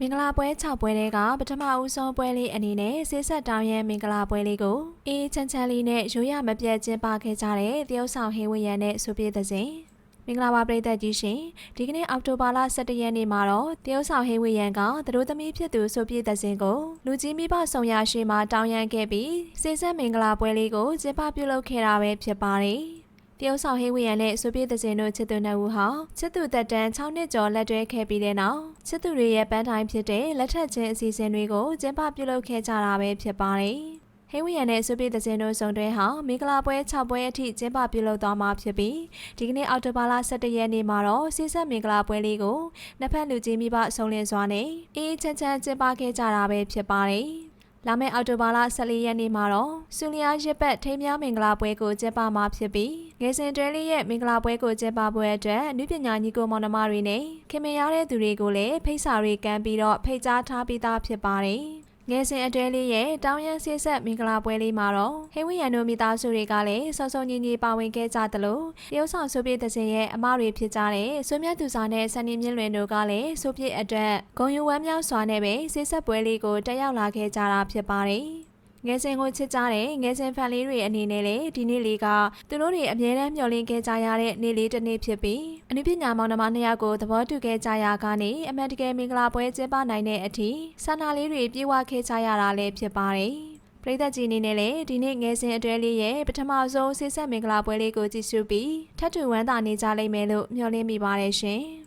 မင်္ဂလာပွဲ6ပွဲတွေကပထမဦးဆုံးပွဲလေးအနေနဲ့ဆေးဆက်တောင်းရန်မင်္ဂလာပွဲလေးကိုအေးချမ်းချမ်းလေးနဲ့ရိုးရမပြတ်ကျင်းပခဲ့ကြတဲ့တရုတ်ဆောင်ဟေးဝရန်နဲ့ဆိုပြတဲ့စဉ်မင်္ဂလာပါပရိသတ်ကြီးရှင်ဒီကနေ့အောက်တိုဘာလ17ရက်နေ့မှာတော့တရုတ်ဆောင်ဟေးဝရန်ကသူတို့သမီးဖြစ်သူဆိုပြတဲ့စဉ်ကိုလူကြီးမိဘဆောင်ရရှိမှတောင်းရန်ခဲ့ပြီးဆေးဆက်မင်္ဂလာပွဲလေးကိုကျင်းပပြုလုပ်ခဲ့တာပဲဖြစ်ပါတယ် တရုတ်ဆောင်ဟေးဝရန်နဲ့ဆိုပြတဲ့စဉ်တို့ချစ်သူနှစ်ဦးဟာချစ်သူသက်တမ်း6နှစ်ကျော်လက်တွဲခဲ့ပြီးတဲ့နောက်ချစ်သူတွေရဲ့ပန်းတိုင်းဖြစ်တဲ့လက်ထက်ချင်းအစီအစဉ်တွေကိုကျင်းပပြုလုပ်ခဲ့ကြတာပဲဖြစ်ပါတယ်။ဟေးဝရန်နဲ့ဆိုပြတဲ့စဉ်တို့စုံတွဲဟာမင်္ဂလာပွဲ6ပွဲအထိကျင်းပပြုလုပ်သွားမှာဖြစ်ပြီးဒီကနေ့အောက်တိုဘာလ17ရက်နေ့မှာတော့စီးဆက်မင်္ဂလာပွဲလေးကိုနှစ်ဖက်လူကြီးမိဘဆုံလင်စွာနဲ့အေးချမ်းချမ်းကျင်းပခဲ့ကြတာပဲဖြစ်ပါတယ်။ လာမယ့်အောက်တိုဘာလ14ရက်နေ့မှာတော့ဆူလျာရစ်ပတ်ထိမ်းများမင်္ဂလာပွဲကိုကျင်းပမှာဖြစ်ပြီးငယ်စဉ်တွဲလေးရဲ့မင်္ဂလာပွဲကိုကျင်းပပွဲအတွက်အနုပညာညီကိုမောင်နှမတွေနဲ့ခင်မင်ရတဲ့သူတွေကိုလည်းဖိတ်စာတွေကမ်းပြီးတော့ဖိတ်ကြားထားပြီးသားဖြစ်ပါတယ် ငယ်စဉ်အတွဲလေးရဲ့တောင်းရန်ဆေးဆက်မင်္ဂလာပွဲလေးမှာတော့ဟိဝိယန်တို့မိသားစုတွေကလည်းစောစောညီညီပါဝင်ခဲ့ကြသလိုတရုတ်ဆောင်ဆိုပြတဲ့စဉ်ရဲ့အမတွေဖြစ်ကြတဲ့ဆွေမြတ်သူစာနဲ့ဆန်နီမြင့်လွင်တို့ကလည်းဆိုပြအတွက်ဂုံယူဝမ်းမြောက်စွာနဲ့ပဲဆေးဆက်ပွဲလေးကိုတက်ရောက်လာခဲ့ကြတာဖြစ်ပါတယ် ငယ်စဉ်ကိုချစ်ကြတဲ့ငယ်စဉ်ဖန်လေးတွေအနေနဲ့လည်းဒီနေ့လေးကသူတို့တွေအမြဲတမ်းမျှော်လင့်ခဲ့ကြရတဲ့နေ့လေးတစ်နေ့ဖြစ်ပြီးအနုပညာမောင်နှမနှစ်ယောက်ကိုသဘောတူခဲ့ကြရာကနေအမှန်တကယ်မင်္ဂလာပွဲကျင်းပနိုင်တဲ့အထိဆန္ဒလေးတွေပြေဝခဲ့ကြရတာလည်းဖြစ်ပါတယ်ပရိသတ်ကြီးအနေနဲ့လည်းဒီနေ့ငယ်စဉ်အတွဲလေးရဲ့ပထမဆုံးဆေးဆက်မင်္ဂလာပွဲလေးကိုကြည့်ရှုပြီးထပ်တူဝမ်းသာနေကြလိမ့်မယ်လို့မျှော်လင့်မိပါတယ်ရှင်။